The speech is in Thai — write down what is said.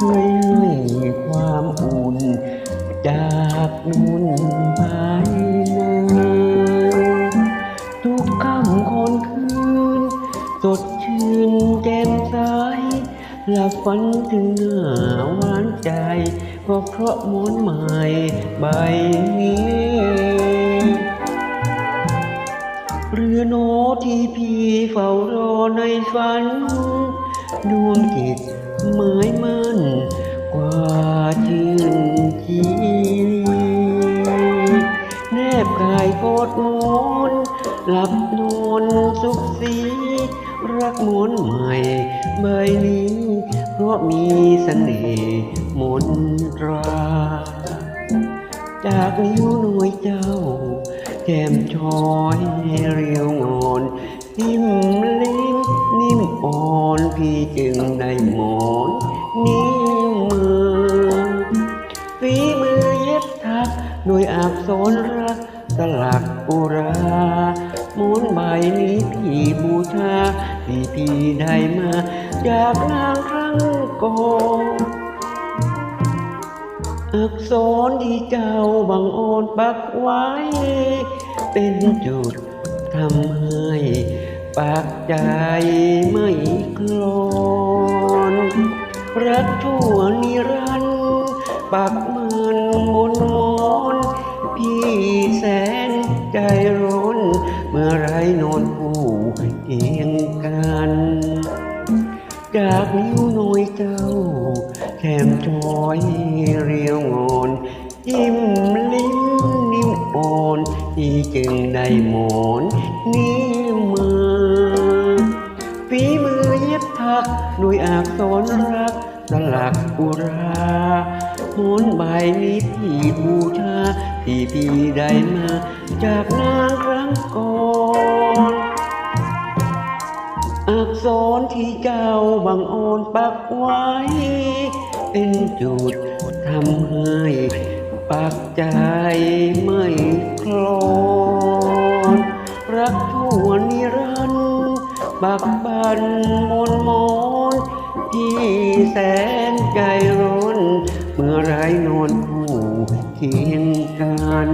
เคยให้ความอุ่น จากนุ่นไปในทุกค่ำคนคืน สดชื่นแก้มใสหลับฝันถึงหน้าหวานใจก็เพราะม้วนใหม่ใบนี้เรือโนที่พี่เฝ้ารอในฝัน ดวงจิต ดหมนหลับนอนสุขสี รักหมนใหม่ใบนี้ เพราะมีเสน่ห์มนตรา จากนิ้วหน่วยเจ้าแก้มช้อยเรียวงอนนิ่มลิ้มนิ่มอ่อนพี่จึงได้หมอนนิ้วมือฝีมือเย็บถัก โดยอักษร สลักอุราหมอนใบนี้พี่บูชาที่พี่ได้มาจากนางครั้งก่อนอักษรที่เจ้าบังอ่อนปักไว้ เป็นจุดทำให้ปากใจไม่คลอนรักทั่วนิรันดร์ปักมันบนหมอน พี่แสนใจร้อนเมื่อไรนอนคู่เคียงกัน จากนิ้วน่วยเจ้าแก้มช้อยเรียวงอนยิ้มลิ้มนิ่มอ่อนที่จึงได้หมอนนี้มาฝีมือเย็บถักด้วยอักษรรักสลักอุราหมอนใบนี้พี่บูชา ที่พี่ได้มาจากนางครั้งก่อนอักษรที่เจ้าบังอ่อนปักไว้ เป็นจุดทำให้ปักใจไม่คลอนรักทั่วนิรันดร์ปักบันมนมอนพี่แสนใจร้อนเมื่อไรนอนคู่ เคียงกัน